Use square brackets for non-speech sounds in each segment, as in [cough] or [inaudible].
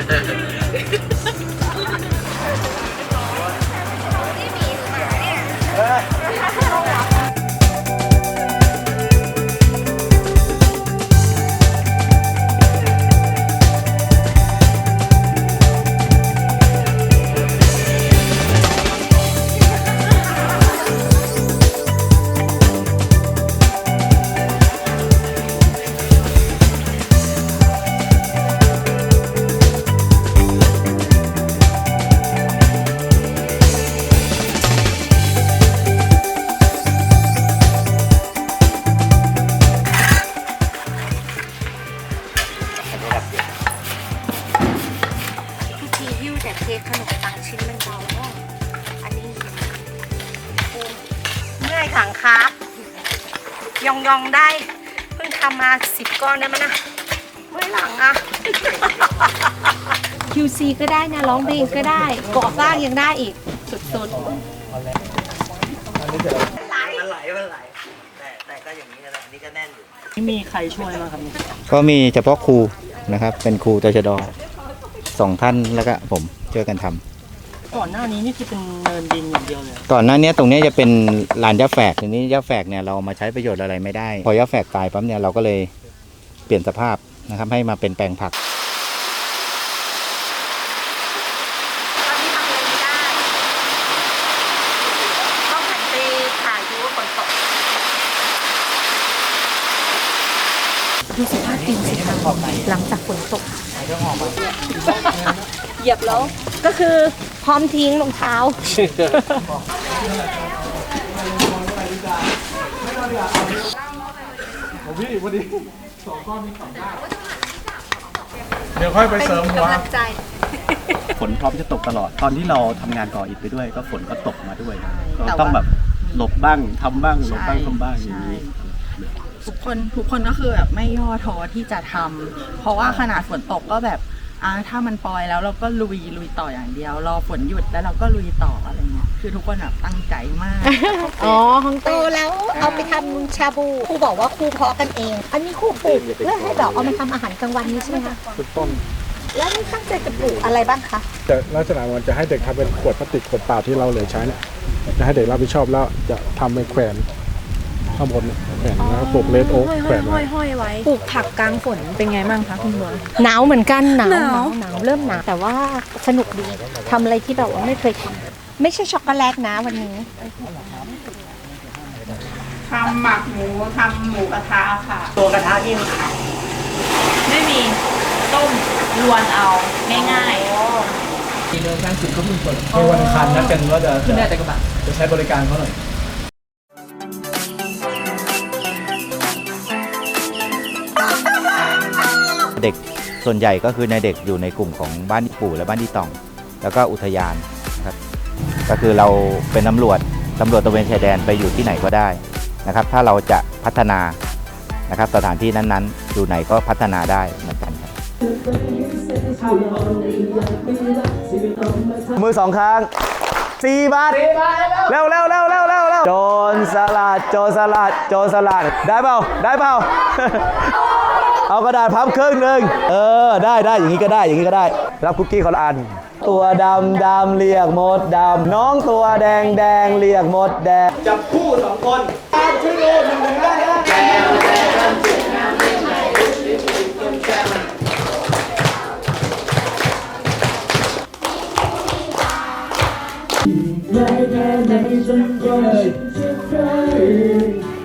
Hehehehe [laughs] ถังครับ ยองยองๆได้ เพิ่งทำมาสิบก้อนได้มั้ยนะเมื่อยหลังอะ QC ก็ได้นะร้องเพลงก็ได้ก่อสร้างยังได้อีก สุดๆมันไหล มันไหล แต่แต่ก็อย่างนี้ก็ได้อันนี้ก็แน่นอยู่ ไม่มีใครช่วยมั้างครับเนี่ยก็มีเฉพาะครูนะครับ เป็นครูตชดสองท่านแล้วก็ผมช่วยกันทำ ก่อนหน้านี้นี่คือเป็นเนินดินอย่างเดียวเลย ก่อนหน้านี้ตรงเนี้ยจะเป็นลานยาแฝกทีนี้ยาแฝกเนี่ยเรามาใช้ประโยชน์อะไรไม่ได้ พอยาแฝกตายปั๊บเนี่ยเราก็เลยเปลี่ยนสภาพนะครับให้มาเป็นแปลงผัก ตอนนี้ทำอะไรไม่ได้ ต้องหันไปถ่ายดูว่าฝนตก ดูสภาพดินสิคะหลังจากฝนตก เหยียบแล้ว ก็คือพร้อมทิ้งรองเท้าเดี๋ยวค่อยไปเสริมหัวกำลังใจฝนพร้อมจะตกตลอด ตอนที่เราทำงานก่ออิฐไปด้วย ก็ฝนก็ตกมาด้วยเราต้องแบบหลบบ้างทำบ้างหลบบ้างทำบ้างอย่างนี้ ทุกคนทุกคนก็คือแบบไม่ย่อท้อที่จะทำเพราะว่าขนาดฝนตกก็แบบอ่าถ้ามันปล่อยแล้วเราก็ลุยลุยต่ออย่างเดียว รอฝนหยุดแล้วเราก็ลุยต่ออะไรเงี้ยคือทุกคนแบบตั้งใจมาก อ๋อฮังโตแล้วเอาไปทำชาบูครูบอกว่าครูเพาะกันเอง อันนี้ครูปลูกเพื่อให้แบบเอามาทำอาหารกลางวันนี้ใช่ไหมคะเป็นต้นแล้วนี่ตั้งใจจะปลูกอะไรบ้างคะแต่ลักษณะมันจะให้เด็กทำเป็นขวดพลาสติกขวดเปล่าที่เราเหลือใช้เนี่ยจะให้เด็กรับผิดชอบแล้วจะทำเป็นแขวน ข้างบนเนี่ยแขวนแล้วปลูกเลดโอ๊กแขวนไว้ปลูกผักกลางฝนเป็นไงบ้างคะคุณบัว หนาวเหมือนกันหนาวหนาว หนาวเริ่มหนาวแต่ว่าสนุกดีทำอะไรที่แบบว่าไม่เคยทำไม่ใช่ช็อกโกแลตนะวันนี้ ทำหมักหมูทำหมูกระทะค่ะ ตัวกระทะนี่ไม่มีต้มรวนเอาง่ายในวันอังคารนัดกันว่าจะขึ้นได้แต่กระบะจะใช้บริการเขาหน่อย เด็กส่วนใหญ่ก็คือในเด็กอยู่ในกลุ่มของบ้านปู่และบ้านที่ต่อง แล้วก็อุทยานนะครับก็คือเราเป็นตำรวจตำรวจตระเวนชายแดนไปอยู่ที่ไหนก็ได้นะครับ ถ้าเราจะพัฒนานะครับสถานที่นั้นๆ อยู่ไหนก็พัฒนาได้เหมือนกันครับมือสองข้างสี่บาทเร็วเร็วเร็วเร็วเร็วเร็วโจรสลัดโจรสลัดโจรสลัดได้เปล่าได้เปล่า เอากระดาษพับครึ่งหนึ่งเออได้ได้อย่างนี้ก็ได้อย่างนี้ก็ได้ รับคุกกี้คนละอัน ตัวดำดำเรียกมดดำน้องตัวแดงแดงเรียกมดแดงจับคู่สองคนตามชื่อโลกหนึ่งหนึ่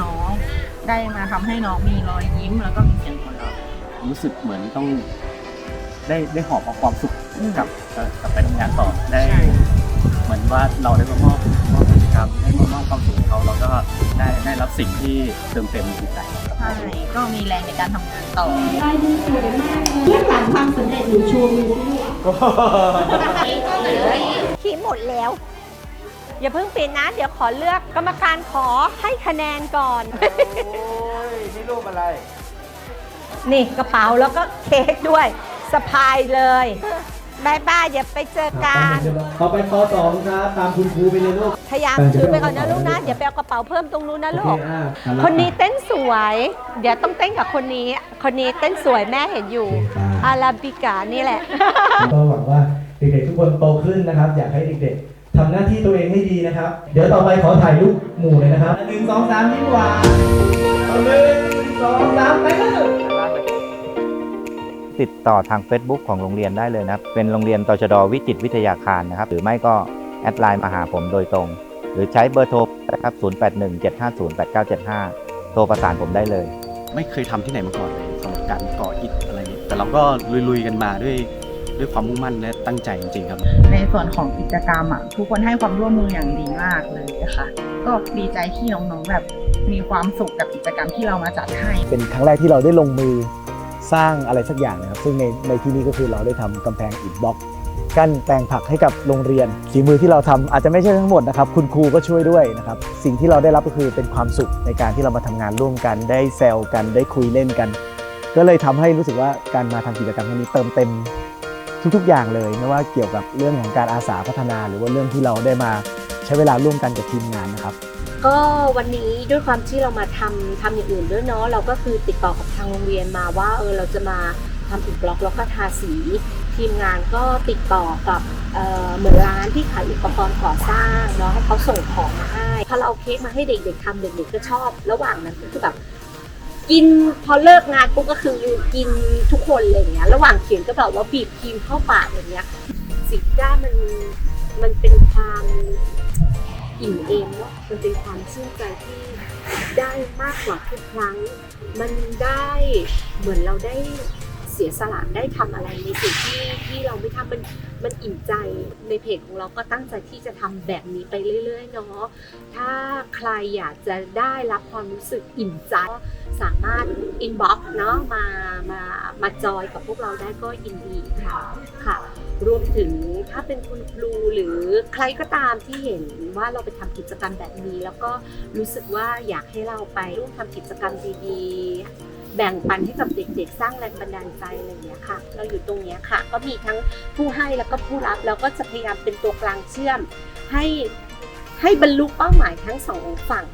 น้องๆ ได้มาทำให้น้องมีรอยยิ้มแล้วก็มีเสียงหัวเราะรู้สึกเหมือนต้องได้ได้หอบเอาความสุขกลับกลับไปทำงานต่อได้ เหมือนว่าเราได้มามอบมอบกิจกรรมได้มามอบความสุขให้เขาเราก็ได้ได้รับสิ่งที่เติมเต็มจิตใจใช่ก็มีแรงในการทำงานต่อที่หมดแล้ว อย่าเพิ่งปิดนะ เดี๋ยวขอเลือกกรรมการขอให้คะแนนก่อนนี่รูปอะไร นี่กระเป๋าแล้วก็เค้กด้วยสะพายเลยบายบายเดี๋ยวไปเจอกันต่อไปปสองครับตามคุณครูไปเลยลูกพยายามถือไปก่อนนะลูกนะเดี๋ยวไปเอากระเป๋าเพิ่มตรงนู้นนะลูกโอเคอะคนนี้เต้นสวย เดี๋ยวต้องเต้นกับคนนี้ คนนี้เต้นสวยแม่เห็นอยู่ อาราบิกานี่แหละก็หวังว่าเด็กๆทุกคนโตขึ้นนะครับ อยากให้เด็กๆ ทำหน้าที่ตัวเองให้ดีนะครับ เดี๋ยวต่อไปขอถ่ายรูปหมู่เลยนะครับหนึ่งสองสามยิ้มหวานเอาหนึ่งสองสามไปเลยติดต่อทาง Facebook ของโรงเรียนได้เลยนะครับ เป็นโรงเรียนตชดวิจิตรวิทยาคารนะครับ หรือไม่ก็แอดไลน์มาหาผมโดยตรง หรือใช้เบอร์โทรนะครับ 0817508975 โทรประสานผมได้เลย ไม่เคยทำที่ไหนมาก่อนเลยสำหรับการก่ออิฐอะไรเนี่ยแต่เราก็ลุยๆกันมาด้วย ด้วยความมุ่งมั่นและตั้งใจจริงๆครับ ในส่วนของกิจกรรมอะทุกคนให้ความร่วมมืออย่างดีมากเลยนะคะก็ดีใจที่น้องๆแบบมีความสุขกับกิจกรรมที่เรามาจัดให้ เป็นครั้งแรกที่เราได้ลงมือสร้างอะไรสักอย่างนะครับ ซึ่งในในที่นี้ก็คือเราได้ทำกำแพงอิฐบล็อกกั้นแปลงผักให้กับโรงเรียนฝีมือที่เราทำอาจจะไม่ใช่ทั้งหมดนะครับ คุณครูก็ช่วยด้วยนะครับ สิ่งที่เราได้รับก็คือเป็นความสุขในการที่เรามาทำงานร่วมกัน ได้แซวกันได้คุยเล่นกัน ก็เลยทำให้รู้สึกว่าการมาทำกิจกรรมครั้งนี้เติมเต็ม ทุก ๆ อย่างเลยไม่ว่าเกี่ยวกับเรื่องของการอาสาพัฒนา หรือว่าเรื่องที่เราได้มาใช้เวลาร่วมกันกับทีมงานนะครับ ก็วันนี้ด้วยความที่เรามาทำทำอย่างอื่นด้วยเนาะเราก็คือติดต่อกับทางโรงเรียนมาว่าเออเราจะมาทำอิฐบล็อกแล้วก็ทาสี ทีมงานก็ติดต่อกับเอ่อเหมือนร้านที่ขายอุปกรณ์ก่อสร้างเนาะให้เขาส่งของมาให้พอเราเอาเค้กมาให้เด็กๆทำเด็กๆก็ชอบ ระหว่างนั้นก็คือแบบ กินพอเลิกงานปุ๊บก็คือกินทุกคนเลยอย่างเงี้ย ระหว่างเขียนก็แบบว่าบีบครีมเข้าปากอย่างเงี้ยสิ่งที่ได้มันมันเป็นความอิ่มเอมเนาะมันเป็นความชื่นใจที่ได้มากกว่าทุกครั้ง มันได้เหมือนเราได้ สียสละได้ทำอะไรในสิ่งที่ที่เราไม่ทำมันมันอิ่มใจในเพจของเราก็ตั้งใจที่จะทำแบบนี้ไปเรื่อยๆเนาะถ้าใครอยากจะได้รับความรู้สึกอิ่มใจสามารถอินบ็อกซ์เนาะมามามาจอยกับพวกเราได้ก็ยินดีค่ะค่ะ รวมถึงถ้าเป็นคุณครูหรือใครก็ตามที่เห็นว่าเราไปทำกิจกรรมแบบนี้ แล้วก็รู้สึกว่าอยากให้เราไปร่วมทำกิจกรรมดีๆ แบ่งปันให้กับเด็กๆ สร้างแรงบันดาลใจอะไรอย่างเงี้ยค่ะ เราอยู่ตรงเนี้ยค่ะ ก็มีทั้งผู้ให้แล้วก็ผู้รับแล้วก็จะพยายามเป็นตัวกลางเชื่อม ให้ให้บรรลุเป้าหมายทั้งสองฝั่ง